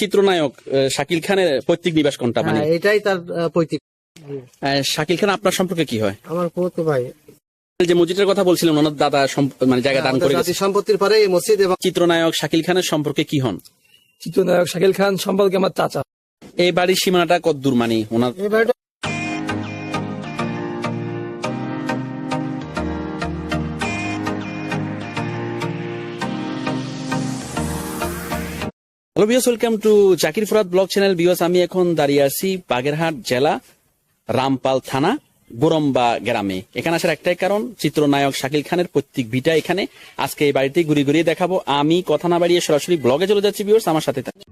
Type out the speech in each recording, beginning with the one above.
চিত্রনায়ক শাকিল খানের পৈতৃক নিবাস কোনটা মানে? হ্যাঁ, এটাই তার পৈতৃক। শাকিল খান আপনার সম্পর্কে কি হয়? আমার পুরো ভাই। যে মসজিদের কথা বলছিলেন ওনার দাদা মানে জায়গা দান করে সম্পত্তির পরে এই মসজিদ এবং চিত্রনায়ক শাকিল খানের সম্পর্কে কি হন? চিত্রনায়ক শাকিল খান সম্পর্কে আমার চাচা। এই বাড়ির সীমানাটা কত দূর মানে? ওনার হ্যালো বিয়স welcome to Zakir Furat blog channel বিয়স আমি এখন দাঁড়িয়ে আছি বাগেরহাট জেলা, রামপাল থানা গোরম্বা গ্রামে। এখানে আসার একটাই কারণ, চিত্রনায়ক শাকিল খানের প্রত্যেক ভিটা এখানে। আজকে এই বাড়িতে ঘুরে ঘুরিয়ে দেখাবো। আমি কথা না বাড়িয়ে সরাসরি ব্লগে চলে যাচ্ছি বিয়স আমার সাথে থাকুন।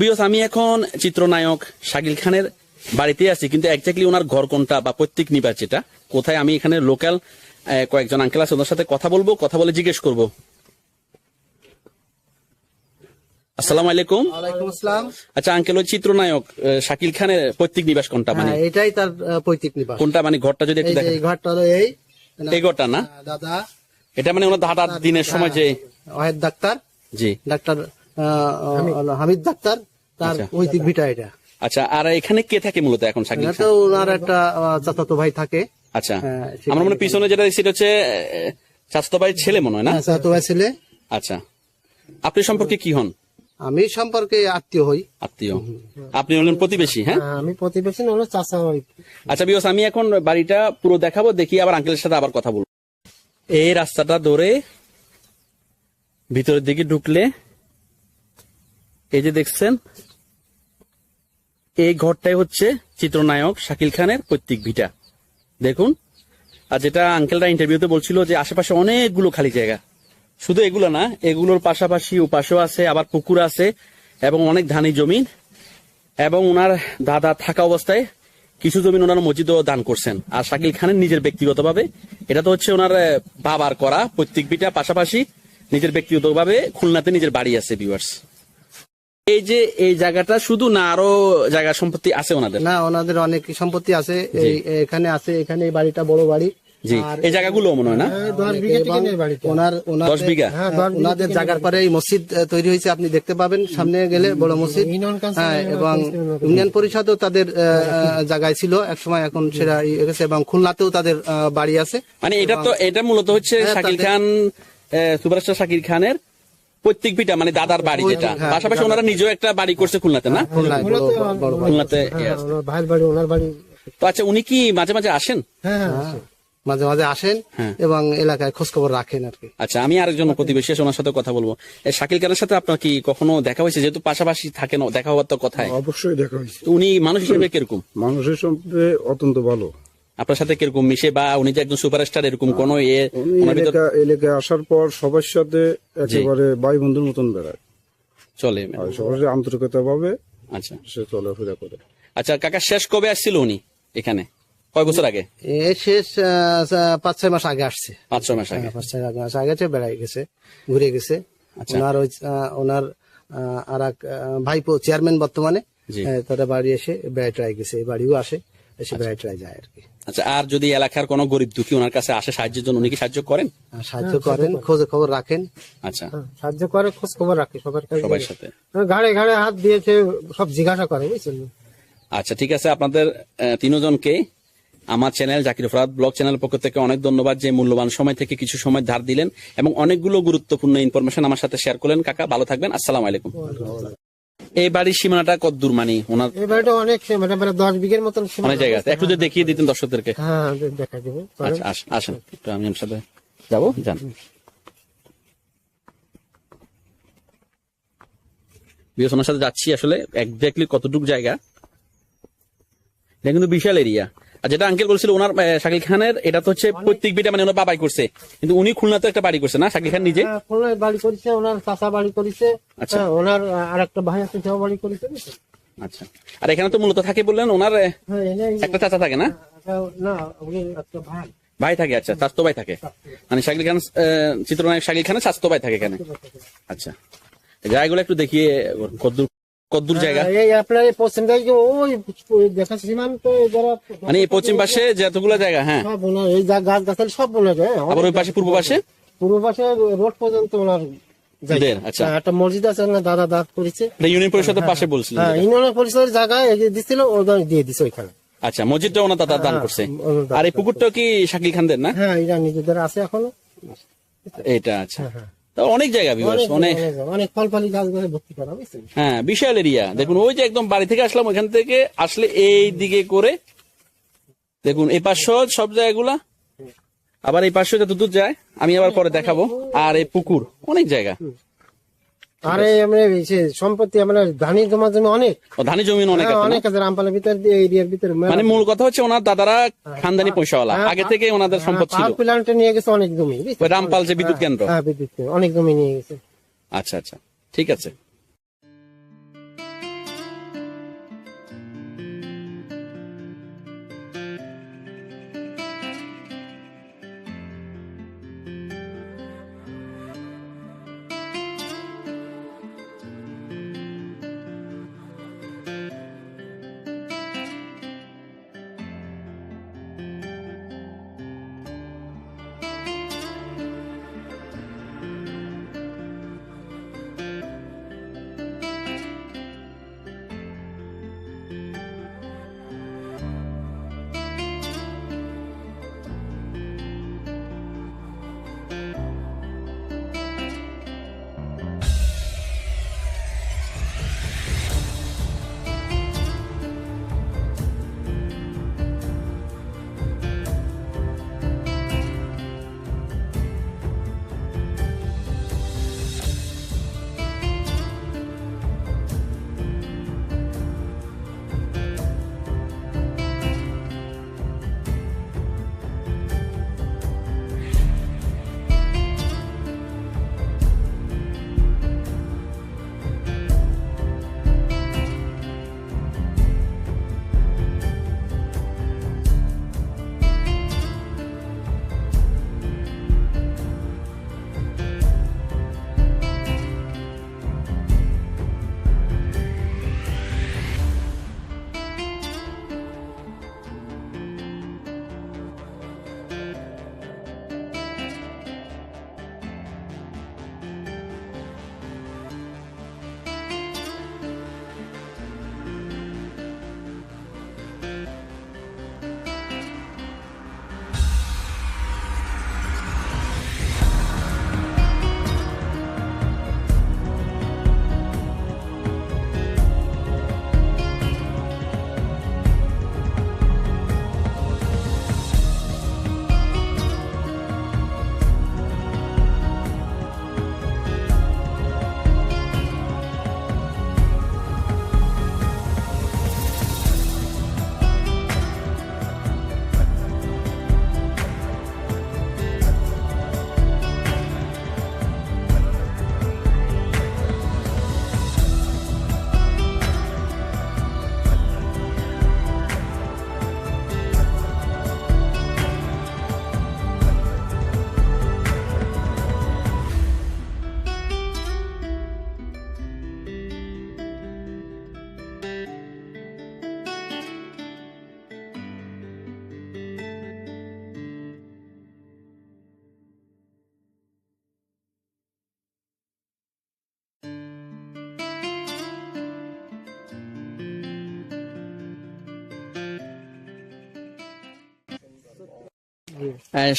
বিয়স আমি এখন চিত্রনায়ক শাকিল খানের বাড়িতে আছি কিন্তু একজাক্টলি ওনার ঘর কোনটা বা প্রত্যেক নিবাস যেটা কোথায় আমি এখানে লোকাল কয়েকজন আঙ্কেল আছে ওদের সাথে কথা বলব কথা বলে জিজ্ঞেস করব। আসসালামু আলাইকুম। আসসালাম। আচ্ছা আঙ্কেল ওই চিত্রনায়ক শাকিল খানের প্রত্যেক নিবাস কোনটা মানে? হ্যাঁ, এটাই তার পৈতৃক নিবাস। কোনটা মানে ঘরটা যদি একটু দেখেন। ঘরটা হলো এই। এই ঘরটা না? দাদা। এটা মানে ওনার হাটার দিনের সময় যে ওয়াহেদ ডাক্তার। জি। Doctor Hamid doctor. তার আচ্ছা। পৈতৃক ভিটা এটা। আচ্ছা আর এখানে কে থাকে মূলত এখন তো ওনার একটা চাচাতো ভাই থাকে। আচ্ছা। হ্যাঁ, আমার মনে হয় পিছনে যেটা সেটা হচ্ছে স্বাস্থ্য ভাই ছেলে মনে হয় না? হ্যাঁ, চাচাতো ভাই ছেলে। আচ্ছা। আপনি সম্পর্কে কি হন? আমি সম্পর্কে আত্মীয় হই। আত্মীয়। আপনি হলেন প্রতিবেশী হ্যাঁ? আমি প্রতিবেশী হলো চাচা হই। আচ্ছা বিকজ আমি এখন বাড়িটা পুরো দেখাবো দেখি আবার আঙ্কেলের সাথে আবার কথা বলব। এই রাস্তাটা ধরে ভিতরের দিকে ঢুকলে এই যে দেখছেন এই ঘরটাই হচ্ছে চিত্রনায়ক শাকিল খানের পৈতৃক ভিটা। দেখুন। আর যেটা আঙ্কেলরা ইন্টারভিউতে বলছিল যে আশেপাশে অনেকগুলো খালি জায়গা। শুধু এগুলো না, এগুলোর পাশাপাশি উপাসও আছে, আবার পুকুর আছে এবং অনেক ধানি জমিন এবং ওনার দাদা থাকা অবস্থায় কিছু জমি ওনার মসজিদও দান করছেন। আর শাকিল খানের নিজের ব্যক্তিগতভাবে এটা তো হচ্ছে ওনার বাবার করা প্রত্যেক বিটা পাশাপাশি নিজের ব্যক্তিগতভাবে খুলনাতে নিজের বাড়ি আছে ভিউয়ার্স এই যে এই জায়গাটা শুধু না আরও জায়গা সম্পত্তি আছে ওনাদের? না ওনাদের অনেক সম্পত্তি আছে। এই এখানে আছে এখানে এই বাড়িটা বড় বাড়ি। জি। এই জায়গাগুলো মনে হয় না? দশ ওনার দশ বিঘা? হ্যাঁ, ওনাদের জায়গার পরে এই মসজিদ তৈরি হয়েছে আপনি দেখতে পাবেন সামনে গেলে বড় মসজিদ। হ্যাঁ এবং ইউনিয়ন পরিষদও তাদের জায়গায় ছিল একসময় এখন সেটা ইয়ে গেছে এবং খুলনাতেও তাদের বাড়ি আছে। মানে এটা তো এটা মূলত হচ্ছে হ্যাঁ, শাকিল খান আহ, সুপারস্টার শাকিল খানের প্রত্যেক বিটা মানে দাদার বাড়ি যেটা। হ্যাঁ, পাশাপাশি ওনারা নিজেও একটা বাড়ি করছে খুলনাতে না? বাড়ি। খুলনাতে ভাইয়ের বাড়ি ওনার বাড়ি তো আচ্ছা উনি কি মাঝে মাঝে আসেন? হ্যাঁ মাঝে মাঝে আসেন হ্যাঁ। এবং এলাকায় খোঁজ খবর রাখেন আর কি। আচ্ছা আমি আরেকজন প্রতিবেশী আছে ওনার সাথে কথা বলব। এই শাকিল খানের সাথে আপনার কি কখনো দেখা হয়েছে? যেহেতু পাশাপাশি থাকেন দেখা হওয়ার তো কথায় অবশ্যই দেখা হয়েছে। উনি মানুষ হিসেবে কীরকম? মানুষের সম্পর্কে অত্যন্ত ভালো। আপনার সাথে কীরকম মিশে বা উনি যে একজন সুপারস্টার এরকম কোন এ উনি এলাকা এলাকায় আসার পর সবার সাথে একেবারে ভাই বন্ধুর মতন বেড়ায়। চলে। সবার সাথে আন্তরিকতা ভাবে আচ্ছা। সে চলাফেরা করে। আচ্ছা কাকা শেষ কবে আসছিল উনি এখানে? কয় বছর আগে? এ শেষ আহ, পাঁচ ছয় মাস আগে আসছে। পাঁচ ছয় মাস আগে। হ্যাঁ, পাঁচ ছয় মাস আগে বেড়াই গেছে ঘুরে গেছে। আচ্ছা। ওনার ওই ওনার আর এক ভাইপো চেয়ারম্যান বর্তমানে। জি। আহ, তারা বাড়ি এসে বেড়াই ট্রাই গেছে বাড়িও আসে এসে বেড়াই ট্রাই যায় আর কি। আচ্ছা আর যদি এলাকার কোনো গরিব দুঃখী ওনার কাছে আসে সাহায্যের জন্য উনি কি সাহায্য করেন? সাহায্য করেন খোঁজ খবর রাখেন। আচ্ছা। সাহায্য করে খোঁজ খবর রাখে সবার কাছে। সবার সাথে। ঘাড়ে ঘাড়ে হাত দিয়েছে সব জিজ্ঞাসা করে বুঝছেন? আচ্ছা ঠিক আছে আপনাদের তিনজনকে আমার চ্যানেল জাকির ফরাদ ব্লগ চ্যানেলের পক্ষ থেকে অনেক ধন্যবাদ যে মূল্যবান সময় থেকে কিছু সময় ধার দিলেন এবং অনেকগুলো গুরুত্বপূর্ণ ইনফরমেশন আমার সাথে শেয়ার করলেন। কাকা ভালো থাকবেন আসসালামু আলাইকুম। এই বাড়ির সীমানাটা কত দূর মানে ওনার এই বাড়িটা অনেক মানে মানে দশ বিঘের মতন অনেক জায়গা আছে। একটু যদি দেখিয়ে দিতেন দর্শকদেরকে। হ্যাঁ দেখা দেবো আচ্ছা আসেন। একটু আমি আমার সাথে যাব যান। বিকজ সাথে যাচ্ছি আসলে একজাক্টলি কতটুকু জায়গা। এটা কিন্তু বিশাল এরিয়া যেটা আঙ্কেল বলছিল ওনার শাকিল খানের এটা তো হচ্ছে প্রত্যেক বিটা মানে ওনার বাবাই করছে। কিন্তু উনি খুলনাতে একটা বাড়ি করছে না শাকিল খান নিজে? হ্যাঁ, খুলনায় বাড়ি করেছে ওনার চাষা বাড়ি করেছে আচ্ছা। হ্যাঁ, ওনার আর একটা ভাই আছে সেও বাড়ি করেছে আচ্ছা। আর এখানে তো মূলত থাকে বললেন ওনার হ্যাঁ একটা চাচা থাকে না? না উনি একটা ভাই। ভাই থাকে আচ্ছা স্বাস্থ্য ভাই থাকে। মানে শাকিল খান চিত্রনায়ক শাকিল খানের স্বাস্থ্য ভাই থাকে এখানে। আচ্ছা। জায়গাগুলো একটু দেখিয়ে কদ্দুর কদ্দুর জায়গা? এই আপনার এই পশ্চিম দিকে ওই দেখা সীমান্ত যারা মানে এই পশ্চিম পাশে যতগুলো জায়গা হ্যাঁ। সব ওনার এই যা গাছ গাছালি সব যায় হ্যাঁ। আবার ওই পাশে পূর্ব পাশে? পূর্ব পাশে রোড পর্যন্ত ওনার আচ্ছা। হ্যাঁ, একটা মসজিদ আছে দাদা দাঁত করেছে। ইউনিয়ন পরিষদের পাশে বলছিলেন হ্যাঁ ইউনিয়ন পরিষদের দিছিল ওদের দিয়ে দিছে ওইখানে। আচ্ছা মসজিদটা ওনার দাদা দান করছে। আর এই পুকুরটা কি শাকিল খানদের না? হ্যাঁ এরা নিজেদের আছে এখনও। এটা আচ্ছা। অনেক জায়গা বিবাস অনেক অনেক অনেক- ফল ফলি গাছ ভর্তি করা হ্যাঁ বিশাল এরিয়া দেখুন ওই যে একদম বাড়ি থেকে আসলাম ওখান থেকে আসলে এই দিকে করে দেখুন এই পাশে সব জায়গাগুলা আবার এই পাশে যত দূর যায় আমি আবার পরে দেখাবো। আর এই পুকুর অনেক জায়গা। আর আমরা সম্পত্তি আমরা ধানি জমা জমি অনেক। ধানি জমি অনেক হ্যাঁ, আছে অনেক আছে রামপালের ভিতর এরিয়ার ভিতরে। মানে মূল কথা হচ্ছে ওনার দাদারা খানদানি পয়সাওয়ালা। হ্যাঁ, আগে থেকে ওনাদের সম্পদ ছিল। প্ল্যান্টে নিয়ে গেছে অনেক জমি রামপাল যে বিদ্যুৎ কেন্দ্র। হ্যাঁ বিদ্যুৎ অনেক জমি নিয়ে গেছে। আচ্ছা আচ্ছা। ঠিক আছে।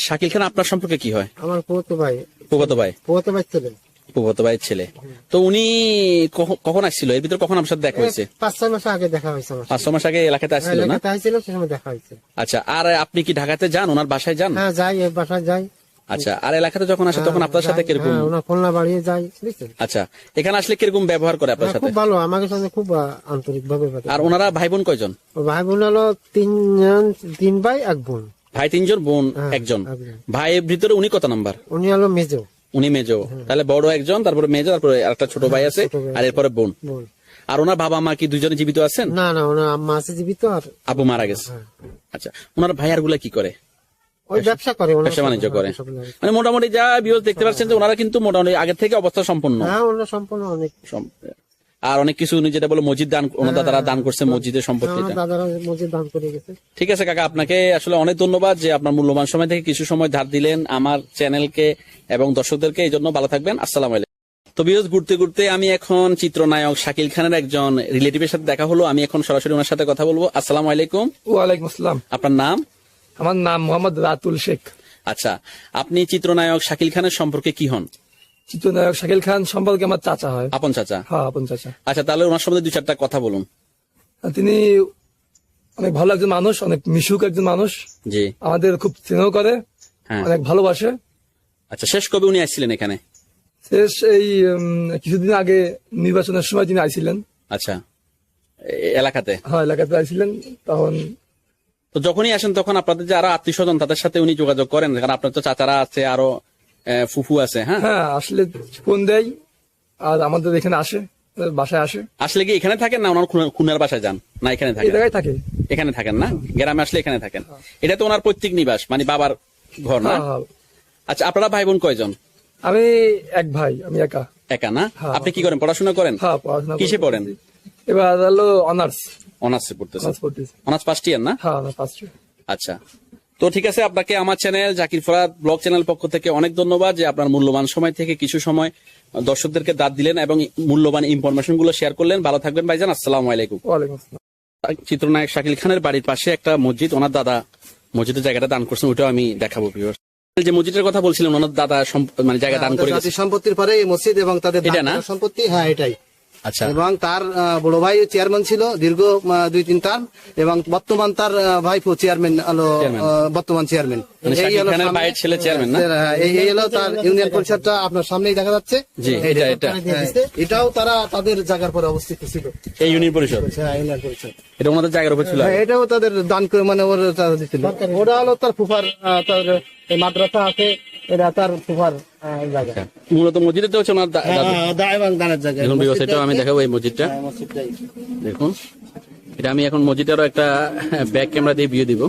শাকিল খান আপনার সম্পর্কে কি হয়? আমার পোতো ভাই। প্রগত ভাই? পোতো ভাই ছিলেন প্রগত ভাইয়ের ছেলে। তো উনি কখন আসছিল? এর ভিতরে কখন আপনার সাথে দেখা হয়েছে? পাঁচ ছয় মাস আগে দেখা হয়েছে পাঁচ ছ মাস আগে এলাকাতে আসছিল না? এলাকাতে হয়েছিল সে সময় দেখা হয়েছে। আচ্ছা আর আপনি কি ঢাকাতে যান? ওনার বাসায় যান? হ্যাঁ যাই বাসায় যাই। আচ্ছা আর এলাকাতে যখন আসে তখন আপনার সাথে কীরকম? হ্যাঁ, ওনার খুলনা বাড়িয়ে যাই আচ্ছা এখানে আসলে কীরকম ব্যবহার করে আপনার হ্যাঁ, সাথে? খুব ভালো আমাকে সাথে খুব আন্তরিক ভাবে আর ওনারা ভাই বোন কয়জন? ভাই বোন হলো তিনজন তিন ভাই এক বোন। ভাই তিনজন বোন হ্যাঁ, একজন। ভাইয়ের ভিতরে উনি কত নাম্বার? উনি হলো মেজো। উনি মেজো। তাহলে বড় একজন তারপরে মেজো তারপরে একটা ছোট ভাই আছে আর এরপরে বোন। আর ওনার বাবা মা কি দুজনে জীবিত আছেন? না না ওনার আম্মা আছে জীবিত আর আবু মারা গেছে। হ্যাঁ। আচ্ছা ওনার ভাইয়ারগুলা কি করে? ওই ব্যবসা করে ব্যবসা বাণিজ্য করে। মানে মোটামুটি যা বিরোধ দেখতে পাচ্ছেন যে ওনারা কিন্তু মোটামুটি আগের থেকে অবস্থা সম্পন্ন। হ্যাঁ ওনারা সম্পূর্ণ অনেক। আর অনেক কিছু উনি যেটা বলে মসজিদ দান ওনার দাদারা দান করছে মসজিদের হ্যাঁ, সম্পত্তিটা। ওনার দাদারা মসজিদ দান করে গেছে। ঠিক আছে কাকা আপনাকে আসলে অনেক ধন্যবাদ যে আপনার মূল্যবান সময় থেকে কিছু সময় ধার দিলেন আমার চ্যানেলকে এবং দর্শকদেরকে। এই জন্য ভালো থাকবেন। আসসালাম আলাইকুম। তো বিরোধ ঘুরতে ঘুরতে আমি এখন চিত্রনায়ক শাকিল খানের একজন রিলেটিভের সাথে দেখা হলো। আমি এখন সরাসরি ওনার সাথে কথা বলব। আসসালাম আলাইকুম। ওয়ালাইকুম আসসালাম। আপনার নাম? আমার নাম মোহাম্মদ রাতুল শেখ। আচ্ছা আপনি চিত্রনায়ক শাকিল খানের সম্পর্কে কি হন? চিত্রনায়ক শাকিল খান সম্পর্কে আমার চাচা হয়। আপন চাচা? হ্যাঁ আপন চাচা। আচ্ছা তাহলে ওনার সম্বন্ধে দুই চারটা কথা বলুন। তিনি অনেক ভালো একজন মানুষ অনেক মিশুক একজন মানুষ। জি। আমাদের খুব স্নেহ করে হ্যাঁ। অনেক ভালোবাসে। আচ্ছা শেষ কবে উনি আসছিলেন এখানে? শেষ এই কিছুদিন আগে নির্বাচনের সময় তিনি আইছিলেন। আচ্ছা এলাকাতে? হ্যাঁ এলাকাতে আইছিলেন তখন তো যখনই আসেন তখন আপনাদের যে আরও আত্মীয় স্বজন তাদের সাথে উনি যোগাযোগ করেন কারণ আপনার তো চাচারা আছে আরও ফুফু আছে হ্যাঁ? হ্যাঁ আসলে ফোন দেয় আর আমাদের এখানে আসে বাসায় আসে। আসলে কি এখানে থাকেন না ওনার খুনের- বাসায় যান? না এখানে থাকেন? জায়গায় থাকে। এখানে থাকেন না? গ্রামে আসলে এখানে থাকেন? এটা তো ওনার পৈতৃক নিবাস মানে বাবার ঘর না? হ্যাঁ, হ্যাঁ। আচ্ছা আপনারা ভাই বোন কয়জন? আমি এক ভাই আমি একা। একা না? হ্যাঁ। আপনি কি করেন পড়াশোনা করেন? হ্যাঁ পড়াশোনা কিসে পড়েন? এবার হলো অনার্স। অনার্সে পড়তেছেন। অনার্স পড়তেছি। অনার্স ফার্স্ট ইয়ার না? হ্যাঁ ফার্স্ট আচ্ছা। তো ঠিক আছে আপনাকে আমার channel Zakir Farhad blog channel পক্ষ থেকে অনেক ধন্যবাদ যে আপনার মূল্যবান সময় থেকে কিছু সময় দর্শকদেরকে দাঁত দিলেন এবং মূল্যবান ইনফরমেশনগুলো শেয়ার করলেন। ভালো থাকবেন ভাইজান আসসালামু আলাইকুম। চিত্রনায়ক শাকিল খানের বাড়ির পাশে একটা মসজিদ ওনার দাদা মসজিদের জায়গাটা দান করছেন ওটাও আমি দেখাবো। যে মসজিদের কথা বলছিলেন ওনার দাদা মানে জায়গা দান করে সম্পত্তির পরে এই মসজিদ এবং তাদের? সম্পত্তি হ্যাঁ এটাই। আচ্ছা। এবং তার বড় ভাই চেয়ারম্যান ছিল দীর্ঘ দুই তিন টার্ম এবং বর্তমান তার ভাইপো চেয়ারম্যান হলো বর্তমান চেয়ারম্যান মানে এই হলো ছেলে চেয়ারম্যান হ্যাঁ, এই হলো তার ইউনিয়ন পরিষদটা আপনার সামনেই দেখা যাচ্ছে। হ্যাঁ, এটাও তারা তাদের জায়গার পরে অবস্থিত ছিল। এই ইউনিয়ন পরিষদ? হ্যাঁ, ইউনিয়ন পরিষদ। এটা ওনাদের জায়গার উপর ছিল? হ্যাঁ, এটাও তাদের দান করে মানে ওর ওটা হলো তার ফুফার তার মাদ্রাসা আছে এটা তার জায়গা মূলত মসজিদটা হচ্ছে ওনার দা- হ্যাঁ, দা এবং দানের জায়গা দেখুন এটাও আমি দেখাবো এই মসজিদটা। হ্যাঁ, দেখুন। এটা আমি এখন মসজিদেরও একটা ব্যাক ক্যামেরা দিয়ে বিয়ে দিব।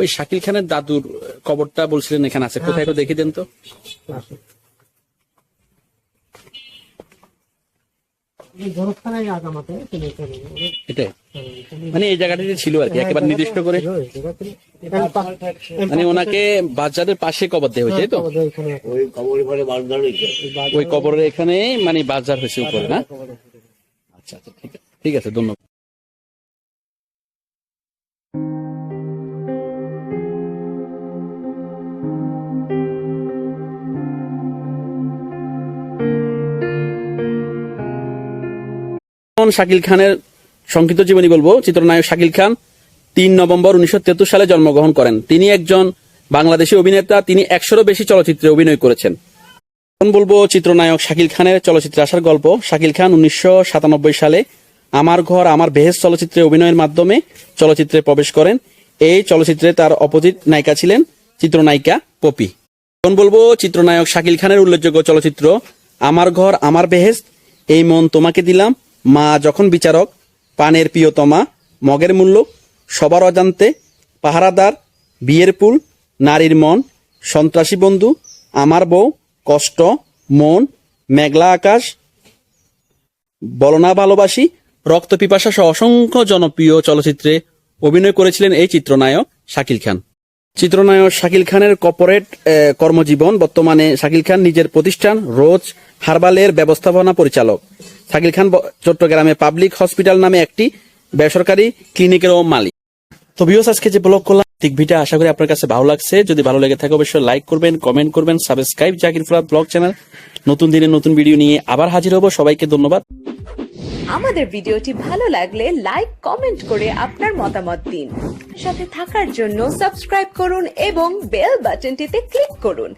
ওই শাকিল খানের দাদুর কবরটা বলছিলেন এখানে আছে। কোথায় একটু দেখে দেন তো। মানে এই জায়গাটাতে ছিল আর কি একেবারে নির্দিষ্ট করে। মানে ওনাকে বাজারের পাশে কবর দেওয়া হয়েছে তাই তো? ওই কবরের এখানে মানে বাজার হয়েছে উপরে না? আচ্ছা আচ্ছা ঠিক আছে ধন্যবাদ। শাকিল খানের সংক্ষিপ্ত জীবনী বলব। চিত্রনায়ক শাকিল খান তিন নভেম্বর উনিশশো সালে জন্মগ্রহণ করেন। তিনি একজন বাংলাদেশি অভিনেতা, তিনি একশোরও বেশি চলচ্চিত্রে অভিনয় করেছেন। এখন বলব চিত্রনায়ক শাকিল খানের চলচ্চিত্রে আসার গল্প। শাকিল খান উনিশশো সাতানব্বই সালে আমার ঘর, আমার বেহেস চলচ্চিত্রে অভিনয়ের মাধ্যমে চলচ্চিত্রে প্রবেশ করেন। এই চলচ্চিত্রে তার অপোজিট নায়িকা ছিলেন চিত্রনায়িকা পপি। এখন বলব চিত্রনায়ক শাকিল খানের উল্লেখযোগ্য চলচ্চিত্র, আমার ঘর, আমার বেহেস এই মন তোমাকে দিলাম। মা যখন বিচারক, পানের প্রিয়তমা, মগের মূল্য, সবার অজান্তে পাহারাদার, বিয়ের পুল নারীর মন, সন্ত্রাসী বন্ধু, আমার বউ, কষ্ট, মন, মেঘলা আকাশ, বলনা ভালোবাসি, রক্ত পিপাসা সহ অসংখ্য জনপ্রিয় চলচ্চিত্রে অভিনয় করেছিলেন এই চিত্রনায়ক শাকিল খান। চিত্রনায়ক শাকিল খানের কর্পোরেট কর্মজীবন, বর্তমানে শাকিল খান নিজের প্রতিষ্ঠান রোজ হারবালের ব্যবস্থাপনা পরিচালক। শাকিল খান চট্টগ্রামে পাবলিক হসপিটাল নামে একটি বেসরকারি ক্লিনিকেরও মালিক। তো ভিউস আজকে যে ব্লগ করলাম, ঠিক ভিটা আশা করি আপনার কাছে ভালো লাগছে। যদি ভালো লেগে থাকে, অবশ্যই লাইক করবেন কমেন্ট করবেন subscribe Zakir Furat blog channel নতুন দিনে নতুন ভিডিও নিয়ে আবার হাজির হব। সবাইকে ধন্যবাদ। আমাদের ভিডিওটি ভালো লাগলে লাইক কমেন্ট করে আপনার মতামত দিন। সাথে থাকার জন্য সাবস্ক্রাইব করুন এবং বেল বাটনটিতে ক্লিক করুন।